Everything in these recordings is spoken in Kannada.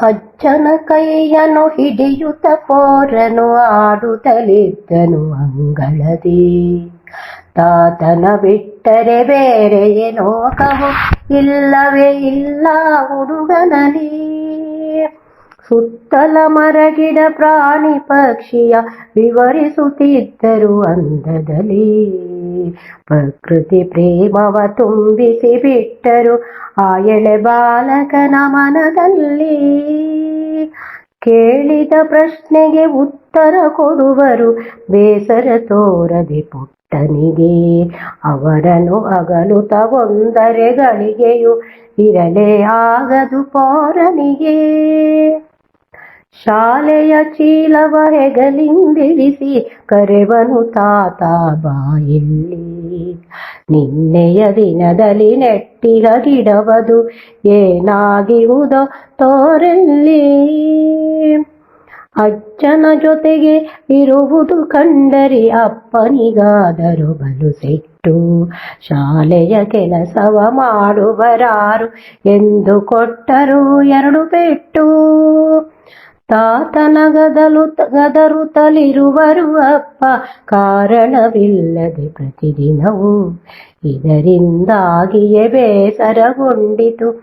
ಅಜ್ಜನ ಕೈಯನು ಹಿಡಿಯುತ್ತ ಪೋರನು ಆಡುತ್ತಲಿದ್ದನು ಅಂಗಳದಿ. ತಾತನ ಬಿಟ್ಟರೆ ಬೇರೆ ಲೋಕವು ಇಲ್ಲವೇ ಇಲ್ಲ ಹುಡುಗನಲ್ಲಿ. ಸುತ್ತಲ ಮರಗಿಡ ಪ್ರಾಣಿ ಪಕ್ಷಿಯ ವಿವರಿಸುತ್ತಿದ್ದರು ಅಂದದಲ್ಲಿ. ಪ್ರಕೃತಿ ಪ್ರೇಮವ ತುಂಬಿಸಿ ಬಿಟ್ಟರು ಆ ಎಳೆ ಬಾಲಕನ ಮನದಲ್ಲಿ. ಕೇಳಿದ ಪ್ರಶ್ನೆಗೆ ಉತ್ತರ ಕೊಡುವರು, ಬೇಸರ ತೋರದೆ ಪುಟ್ಟನಿಗೆ. ಅವರನ್ನು ಅಗಲು ತಗೊಂದರೆಗಳಿಗೆಯೂ ಗಳಿಗೆಯು ಇರಲೇ ಆಗದು ಪೌರನಿಗೆ. ಶಾಲೆಯ ಚೀಲವ ಹೆಗಲಿಂದಿಳಿಸಿ, ಕರೆವನು ತಾತ ಬಾಯಿಲ್ಲಿ, ನಿನ್ನೆಯ ದಿನದಲ್ಲಿ ನೆಟ್ಟಿಗ ಗಿಡವದು ಏನಾಗಿವುದೋ ತೋರಲ್ಲಿ. ಅಜ್ಜನ ಜೊತೆಗೆ ಇರುವುದು ಕಂಡರಿ, ಅಪ್ಪನಿಗಾದರೂ ಬಲು ಸಿಟ್ಟು. ಶಾಲೆಯ ಕೆಲಸವ ಮಾಡುವರಾರು, ಎಂದು ಕೊಟ್ಟರು ಎರಡು ಪೆಟ್ಟು. ತಾತನ ಗದಲು ಗದರುತ್ತಲಿರುವರು ಅಪ್ಪ. ಕಾರಣವಿಲ್ಲದೆ ಪ್ರತಿದಿನವೂ ಇದರಿಂದಾಗಿಯೇ ಬೇಸರಗೊಂಡಿತು.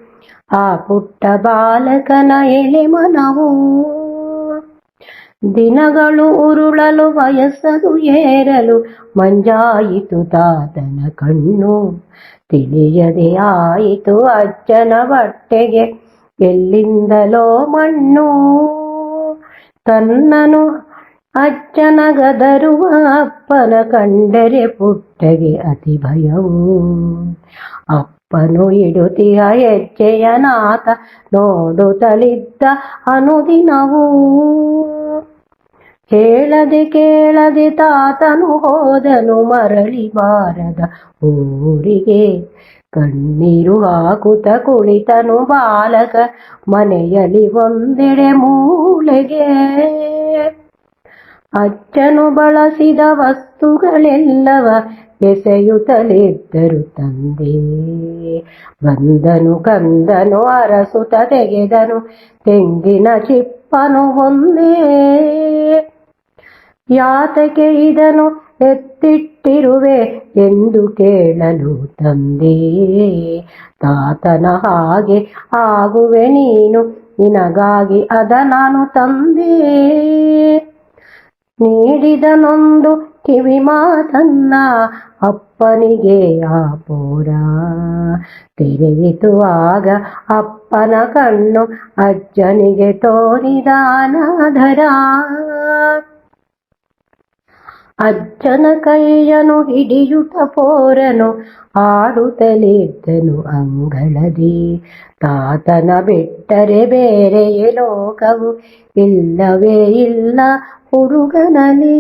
ಆ ಪುಟ್ಟ ಬಾಲಕನ ಎಳೆ ಮನವು ದಿನಗಳು ಉರುಳಲು ವಯಸ್ಸದು ಏರಲು ಮಂಜಾಯಿತು ತಾತನ ಕಣ್ಣು. ತಿಳಿಯದೆ ಆಯಿತು ಅಜ್ಜನ ಬಟ್ಟೆಗೆ. ಎಲ್ಲಿಂದಲೋ ಮಣ್ಣು. ತನ್ನನು ಅಜ್ಜನ ಗದರುವ ಅಪ್ಪನ ಕಂಡರೆ ಪುಟ್ಟಗೆ ಅತಿ ಭಯವು. ಅಪ್ಪನು ಇಡುತ್ತಿಯ ಹೆಜ್ಜೆಯ ನಾಥ ನೋಡುತ್ತಲಿದ್ದ ಅನುದಿನವೂ. ಹೇಳದೆ ಕೇಳದೆ ತಾತನು ಹೋದನು ಮರಳಿ ಬಾರದ ಊರಿಗೆ. ಕಣ್ಣೀರು ಹಾಕುತ್ತ ಕುಳಿತನು ಬಾಲಕ, ಮನೆಯಲ್ಲಿ ಒಂದೆಡೆ ಮೂಲೆಗೆ. ಅಜ್ಜನು ಬಳಸಿದ ವಸ್ತುಗಳೆಲ್ಲವ ಎಸೆಯುತ್ತಲಿದ್ದರು ತಂದೆ. ಬಂದನು ಕಂದನು, ಅರಸುತ ತೆಗೆದನು, ತೆಂಗಿನ ಚಿಪ್ಪನು ಒಂದೇ. ಯಾತಕೆ ಇದನ್ನು ಎತ್ತಿಟ್ಟಿರುವೆ ಎಂದು ಕೇಳಲು ತಂದೆ. ತಾತನ ಹಾಗೆ ಆಗುವೆ ನೀನು, ನಿನಗಾಗಿ ಅದ ನಾನು ತಂದೆ. ನೀಡಿದನೊಂದು ಕಿವಿ ಮಾತನ್ನ ಅಪ್ಪನಿಗೆ ಆ ಪೂರ ತೆರೆಯಿತು ಆಗ ಅಪ್ಪನ ಕಣ್ಣು ಅಜ್ಜನಿಗೆ ತೋರಿದ ಅನಾಧರ ಅಜ್ಜನ ಕೈಯನು ಹಿಡಿಯುತ ಪೋರನು ಆಡುತ್ತಲಿದ್ದನು ಅಂಗಳದಿ. ತಾತನ ಬಿಟ್ಟರೆ ಬೇರೆಯೇ ಲೋಕವು ಇಲ್ಲವೇ ಇಲ್ಲ ಹುಡುಗನಲ್ಲಿ.